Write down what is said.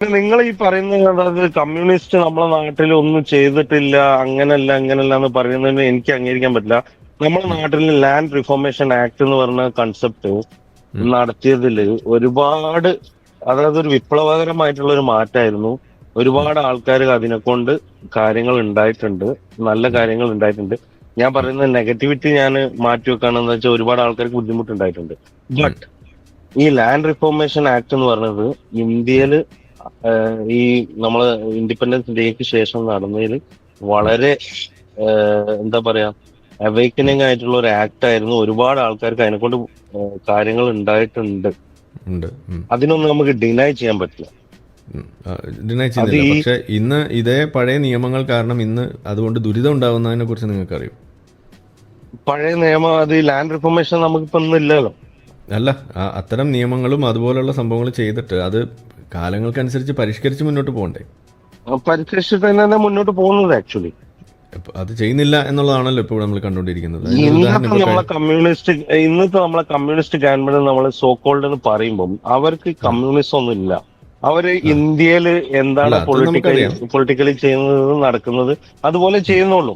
നിങ്ങൾ ഈ പറയുന്നത് അതായത് കമ്മ്യൂണിസ്റ്റ് നമ്മളെ നാട്ടിൽ ഒന്നും ചെയ്തിട്ടില്ല അങ്ങനല്ല അങ്ങനല്ല എന്ന് പറയുന്നതിന് എനിക്ക് അംഗീകരിക്കാൻ പറ്റില്ല. നമ്മുടെ നാട്ടിൽ ലാൻഡ് റിഫോർമേഷൻ ആക്ട് എന്ന് പറഞ്ഞ കൺസെപ്റ്റ് നടത്തിയതിൽ ഒരുപാട് അതായത് ഒരു വിപ്ലവകരമായിട്ടുള്ള ഒരു മാറ്റമായിരുന്നു ഒരുപാട് ആൾക്കാർ അതിനെ കൊണ്ട് കാര്യങ്ങൾ ഉണ്ടായിട്ടുണ്ട്. നല്ല കാര്യങ്ങൾ ഉണ്ടായിട്ടുണ്ട്. ഞാൻ പറയുന്ന നെഗറ്റിവിറ്റി ഞാൻ മാറ്റി വെക്കുകയാണെന്ന് വെച്ചാൽ ഒരുപാട് ആൾക്കാർക്ക് ബുദ്ധിമുട്ടുണ്ടായിട്ടുണ്ട്. ബട്ട് ഈ ലാൻഡ് റിഫോർമേഷൻ ആക്ട് എന്ന് പറയുന്നത് ഇന്ത്യയിൽ ഈ നമ്മൾ ഇൻഡിപെൻഡൻസ് ഡേക്ക് ശേഷം നടന്നതിൽ വളരെ എന്താ പറയാ അവേക്കനിങ് ആയിട്ടുള്ള ഒരു ആക്ട് ആയിരുന്നു. ഒരുപാട് ആൾക്കാർക്ക് അതിനെ കൊണ്ട് കാര്യങ്ങൾ ഉണ്ടായിട്ടുണ്ട്. ഉണ്ട്. അതിനൊന്നും നമുക്ക് ഡിനൈ ചെയ്യാൻ പറ്റില്ല. ഡിനൈ ചെയ്യുന്നില്ല. പക്ഷെ ഇന്ന് ഇതേ പഴയ നിയമങ്ങൾ കാരണം ഇന്ന് അതുകൊണ്ട് ദുരിതം ഉണ്ടാവുന്നതിനെ കുറിച്ച് നിങ്ങൾക്ക് അറിയും പഴയ നിയമം അത് ലാൻഡ് റിഫോർമേഷൻ നമുക്കിപ്പോ ഒന്നും ഇല്ലല്ലോ. അല്ല അത്തരം നിയമങ്ങളും അതുപോലുള്ള സംഭവങ്ങളും ചെയ്തിട്ട് അത് കാലങ്ങൾക്കനുസരിച്ച് പരിഷ്കരിച്ച് മുന്നോട്ട് പോകണ്ടേ? പരിഷ്കരിച്ചിട്ട് തന്നെ മുന്നോട്ട് പോകുന്നത് ആക്ച്വലി അത് ചെയ്യുന്നില്ല എന്നുള്ളതാണല്ലോ ഇപ്പോൾ നമ്മൾ കണ്ടുകൊണ്ടിരിക്കുന്നത്. ഇന്നത്തെ നമ്മളെ കമ്മ്യൂണിസ്റ്റ് ഇന്നത്തെ നമ്മളെ കമ്മ്യൂണിസ്റ്റ് ഗവൺമെന്റ് നമ്മൾ സോക്കോൾഡ് എന്ന് പറയുമ്പോൾ അവർക്ക് കമ്മ്യൂണിസം ഒന്നും ഇല്ല. അവർ ഇന്ത്യയിൽ എന്താണ് പൊളിറ്റിക്കലി പൊളിറ്റിക്കലി ചെയ്യുന്നത് നടക്കുന്നത്? അതുപോലെ ചെയ്യുന്നുള്ളൂ.